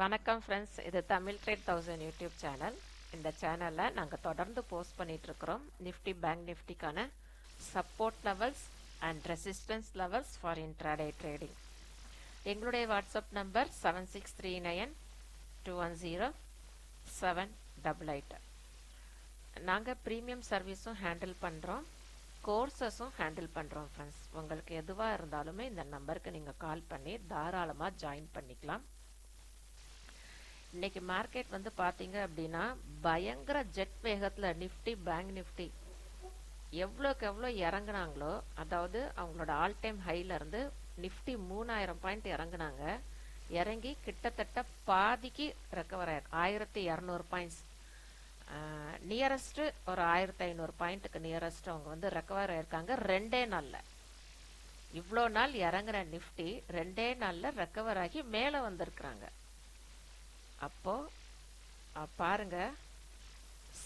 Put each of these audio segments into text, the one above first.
வணக்கம் ஃப்ரெண்ட்ஸ் இது Tamil trade thousand YouTube channel இந்த சேனலில் நாங்கள் தொடர்ந்து போஸ்ட் பண்ணிட்டு இருக்கிறோம் Nifty bank நிஃப்டிக்கான support levels and resistance levels for intraday trading எங்களுடைய WhatsApp number seven six three nine two one zero seven double eight நாங்கள் ப்ரீமியம் சர்வீஸும் ஹேண்டில் பண்ணுறோம் கோர்சஸும் ஹேண்டில் பண்ணுறோம் ஃப்ரெண்ட்ஸ் உங்களுக்கு எதுவாக இருந்தாலுமே இந்த நம்பருக்கு நீங்கள் கால் பண்ணி தாராளமாக ஜாயின் பண்ணிக்கலாம். இன்னைக்கு மார்க்கெட் வந்து பார்த்தீங்க அப்படின்னா பயங்கர ஜெட் வேகத்தில் நிஃப்டி பேங்க் நிஃப்டி எவ்வளோக்கு எவ்வளோ இறங்குனாங்களோ அதாவது அவங்களோட ஆல் டைம் ஹைலேருந்து நிஃப்டி மூணாயிரம் பாயிண்ட் இறங்குனாங்க. இறங்கி கிட்டத்தட்ட பாதிக்கு ரெக்கவர் ஆயிருக்கு ஆயிரத்தி இரநூறு பாயிண்ட்ஸ் நியரஸ்ட்டு ஒரு ஆயிரத்தி ஐநூறு பாயிண்ட்டுக்கு நியரஸ்ட் அவங்க வந்து ரெக்கவர் ஆயிருக்காங்க ரெண்டே நாளில். இவ்வளோ நாள் இறங்குற நிஃப்டி ரெண்டே நாளில் ரெக்கவர் ஆகி மேலே வந்திருக்கிறாங்க. அப்போ பாருங்க.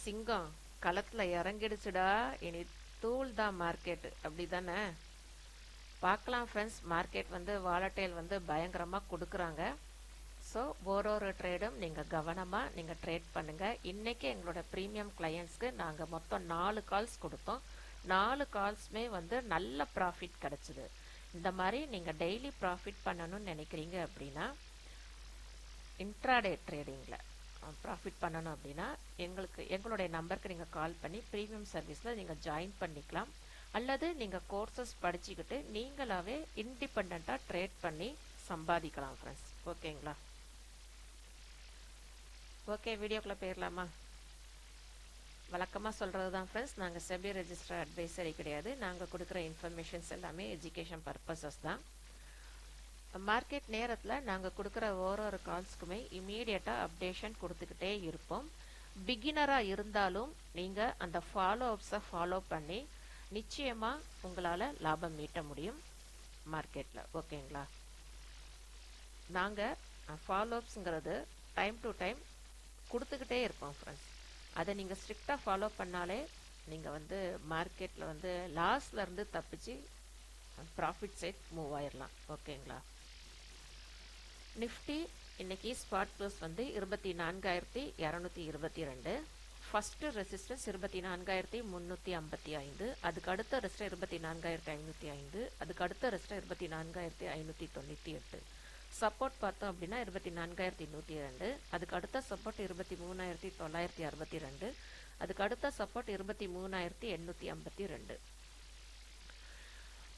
சிங்கம் களத்தில் இறங்கிடுச்சுடா. இனி தூள் தான் மார்க்கெட் அப்படிதானே? பார்க்கலாம் ஃப்ரெண்ட்ஸ் மார்க்கெட் வந்து வாலட்டைல் வந்து பயங்கரமாக கொடுக்குறாங்க. ஸோ ஒரு ஒரு ட்ரேடும் நீங்கள் கவனமாக நீங்கள் ட்ரேட் பண்ணுங்கள் இன்றைக்கி எங்களோட ப்ரீமியம் கிளையண்ட்ஸ்க்கு நாங்கள் மொத்தம் நாலு கால்ஸ் கொடுத்தோம். நாலு கால்ஸுமே வந்து நல்ல ப்ராஃபிட் கிடச்சிது. இந்த மாதிரி நீங்கள் டெய்லி ப்ராஃபிட் பண்ணணும்னு நினைக்கிறீங்க அப்படின்னா இன்ட்ராடே ட்ரேடிங்கில் ப்ராஃபிட் பண்ணணும் அப்படின்னா எங்களுக்கு எங்களுடைய நம்பருக்கு நீங்கள் கால் பண்ணி ப்ரீமியம் சர்வீஸில் நீங்கள் ஜாயின் பண்ணிக்கலாம். அல்லது நீங்கள் கோர்சஸ் படிச்சுக்கிட்டு நீங்களாவே இண்டிபெண்ட்டாக ட்ரேட் பண்ணி சம்பாதிக்கலாம் ஃப்ரெண்ட்ஸ் ஓகேங்களா ஓகே வீடியோக்குள்ளே போயிடலாமா வழக்கமாக சொல்கிறது தான் ஃப்ரெண்ட்ஸ் நாங்கள் செபி ரெஜிஸ்டர் அட்வைசரி கிடையாது. நாங்கள் கொடுக்குற இன்ஃபர்மேஷன்ஸ் எல்லாமே எஜுகேஷன் பர்பஸஸ் தான். மார்க்கெட் நேரத்தில் நாங்கள் கொடுக்குற ஒரு ஒரு கால்ஸ்க்குமே இமீடியட்டாக அப்டேஷன் கொடுத்துக்கிட்டே இருப்போம். பிகினராக இருந்தாலும் நீங்கள் அந்த ஃபாலோ அப்ஸை ஃபாலோ பண்ணி நிச்சயமாக உங்களால் லாபம் ஈட்ட முடியும் மார்க்கெட்டில் ஓகேங்களா நாங்கள் ஃபாலோ அப்ஸுங்கிறது டைம் டு டைம் கொடுத்துக்கிட்டே இருப்போம் ஃப்ரெண்ட்ஸ் அதை நீங்கள் ஸ்ட்ரிக்டாக ஃபாலோ பண்ணாலே நீங்கள் வந்து மார்க்கெட்டில் வந்து லாஸ்லேருந்து தப்பிச்சு ப்ராஃபிட் சைட் மூவ் ஆயிடலாம் ஓகேங்களா? நிஃப்டி இன்னைக்கு ஸ்பாட் ப்ளஸ் வந்து இருபத்தி நான்காயிரத்தி இரநூத்தி இருபத்தி ரெண்டு. ஃபஸ்ட்டு ரெசிஸ்டன்ஸ் இருபத்தி நான்காயிரத்தி முந்நூற்றி ஐம்பத்தி ஐந்து. அதுக்கு அடுத்த ரெஸ்ட் இருபத்தி நான்காயிரத்தி ஐநூற்றி ஐந்து. அதுக்கு அடுத்த ரெஸ்ட் இருபத்தி நான்காயிரத்தி ஐநூற்றி தொண்ணூற்றி எட்டு. சப்போர்ட் பார்த்தோம் அப்படின்னா இருபத்தி நான்காயிரத்தி நூற்றி ரெண்டு அதுக்கு அடுத்த சப்போர்ட் இருபத்தி மூணாயிரத்தி தொள்ளாயிரத்தி அறுபத்தி ரெண்டு. அதுக்கு அடுத்த சப்போர்ட் இருபத்தி மூணாயிரத்தி எண்ணூற்றி ஐம்பத்தி ரெண்டு.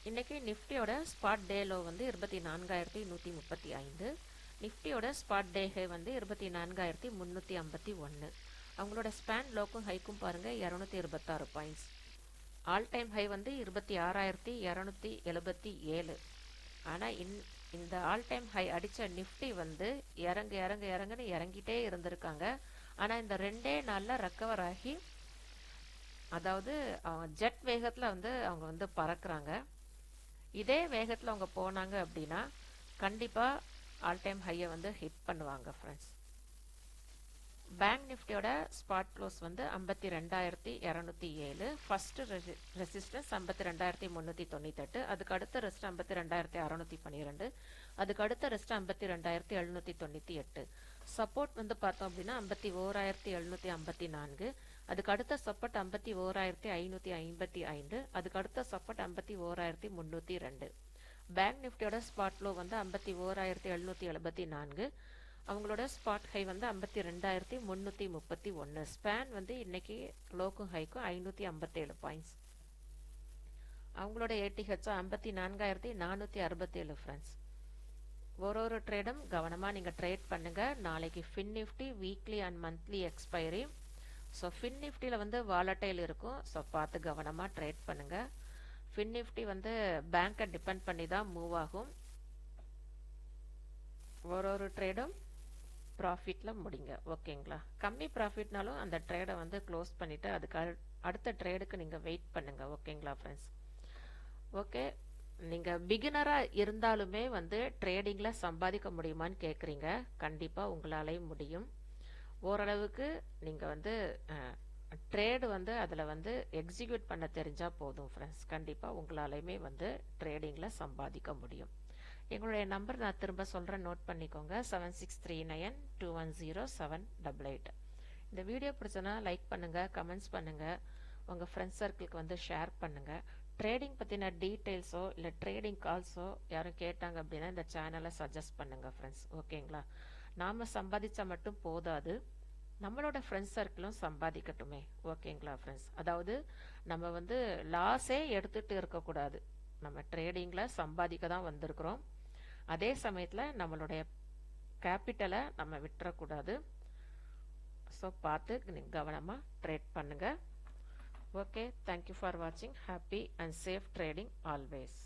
இன்றைக்கி நிஃப்டியோட ஸ்பாட் டே லோ வந்து இருபத்தி நான்காயிரத்தி நூற்றி முப்பத்தி ஐந்து. நிஃப்டியோட ஸ்பாட் டே ஹை வந்து இருபத்தி நான்காயிரத்தி முந்நூற்றி ஐம்பத்தி ஒன்று அவங்களோட ஸ்பேன் லோக்கும் ஹைக்கும் பாருங்கள் இரநூத்தி இருபத்தாறு பாயிண்ட்ஸ் ஆல் டைம் ஹை வந்து இருபத்தி ஆறாயிரத்தி இரநூத்தி எழுபத்தி ஏழு. ஆனால் இன் இந்த ஆல் டைம் ஹை அடித்த நிஃப்டி வந்து இறங்கு இறங்கு இறங்குன்னு இறங்கிட்டே இருந்திருக்காங்க. ஆனால் இந்த ரெண்டே நாளில் ரெக்கவர் ஆகி அதாவது ஜெட் வேகத்தில் வந்து அவங்க வந்து பறக்கிறாங்க. இதே வேகத்தில் அவங்க போனாங்க அப்படின்னா கண்டிப்பாக ஆல் டைம் ஹையை வந்து ஹிட் பண்ணுவாங்க ஃப்ரெண்ட்ஸ் பேங்க் நிஃப்டியோட ஸ்பாட் க்ளோஸ் வந்து ஐம்பத்தி ரெண்டாயிரத்தி இரநூத்தி ஏழு. ஃபர்ஸ்ட் ரெசிஸ்டன்ஸ் ஐம்பத்தி ரெண்டாயிரத்தி முந்நூற்றி தொண்ணூத்தெட்டு. அதுக்கு அடுத்த ரெஸ்ட் ஐம்பத்தி ரெண்டாயிரத்தி அறநூற்றி பன்னிரெண்டு. அதுக்கு அடுத்த ரெஸ்ட் ஐம்பத்தி ரெண்டாயிரத்தி எழுநூற்றி தொண்ணூற்றி எட்டு. சப்போர்ட் வந்து பார்த்தோம் அப்படின்னா ஐம்பத்தி ஓராயிரத்தி எழுநூற்றி ஐம்பத்தி நான்கு. அதுக்கு அடுத்த சப்போர்ட் ஐம்பத்தி ஓராயிரத்தி ஐநூற்றி ஐம்பத்தி ஐந்து அதுக்கு அடுத்த சப்போர்ட் ஐம்பத்தி ஓராயிரத்தி முந்நூற்றி ரெண்டு. பேங்க் நிஃப்டியோட ஸ்பாட் லோ வந்து ஐம்பத்தி ஓராயிரத்தி எழுநூற்றி எழுபத்தி நான்கு. அவங்களோட ஸ்பாட் ஹை வந்து ஐம்பத்தி ரெண்டாயிரத்தி முந்நூற்றி முப்பத்தி ஒன்று ஸ்பேன் வந்து இன்னைக்கு லோக்கும் ஹைக்கும் ஐநூற்றி ஐம்பத்தேழு பாயிண்ட்ஸ் அவங்களோட ஏடிஹெச்ஓ ஐம்பத்தி நான்காயிரத்தி நானூற்றி அறுபத்தேழு ஃப்ரெண்ட்ஸ் ஒரு ஒரு ட்ரேடும் கவனமாக நீங்கள் ட்ரேட் பண்ணுங்கள் நாளைக்கு Fin Nifty weekly and monthly expiry so Fin நிஃப்டியில் வந்து வாலட்டைல் இருக்கும். ஸோ பார்த்து கவனமாக ட்ரேட் பண்ணுங்கள் ஃபின் நிஃப்டி வந்து பேங்க்கை டிபெண்ட் பண்ணி தான் மூவ் ஆகும். ஒரு ஒரு ட்ரேடும் ப்ராஃபிட்டில் முடிங்க. ஓகேங்களா கம்மி ப்ராஃபிட்னாலும் அந்த ட்ரேடை வந்து க்ளோஸ் பண்ணிவிட்டு அதுக்கு அடுத்த ட்ரேடுக்கு நீங்கள் வெயிட் பண்ணுங்கள் ஓகேங்களா ஃப்ரெண்ட்ஸ் ஓகே நீங்கள் பிகினராக இருந்தாலுமே வந்து ட்ரேடிங்கில் சம்பாதிக்க முடியுமான்னு கேட்குறீங்க கண்டிப்பாக உங்களாலேயும் முடியும். ஓரளவுக்கு நீங்கள் வந்து ட்ரேடு வந்து அதில் வந்து எக்ஸிக்யூட் பண்ண தெரிஞ்சால் போதும் ஃப்ரெண்ட்ஸ் கண்டிப்பாக உங்களாலையுமே வந்து ட்ரேடிங்கில் சம்பாதிக்க முடியும். எங்களுடைய நம்பர் நான் திரும்ப சொல்கிறேன் நோட் பண்ணிக்கோங்க. Seven six three nine two one zero seven double eight இந்த வீடியோ பிடிச்சனா லைக் பண்ணுங்கள் கமெண்ட்ஸ் பண்ணுங்கள் உங்கள் ஃப்ரெண்ட்ஸ் சர்க்கிளுக்கு வந்து ஷேர் பண்ணுங்கள் ட்ரேடிங் பற்றின டீட்டெயில்ஸோ இல்லை ட்ரேடிங் கால்ஸோ யாரும் கேட்டாங்க அப்படின்னா இந்த சேனலை சஜஸ்ட் பண்ணுங்கள் ஃப்ரெண்ட்ஸ் ஓகேங்களா நாம் சம்பாதிச்சா மட்டும் போதாது. நம்மளோட ஃப்ரெண்ட்ஸ் சர்க்கிளும் சம்பாதிக்கட்டுமே. ஓகேங்களா ஃப்ரெண்ட்ஸ் அதாவது நம்ம வந்து லாஸே எடுத்துட்டு இருக்கக்கூடாது. நம்ம ட்ரேடிங்கில் சம்பாதிக்க தான் வந்திருக்கிறோம். அதே சமயத்தில் நம்மளுடைய கேபிட்டலை நம்ம விட்டுறக்கூடாது. ஸோ பார்த்து கவனமாக ட்ரேட் பண்ணுங்கள் ஓகே தேங்க்யூ ஃபார் வாட்சிங் happy and safe trading always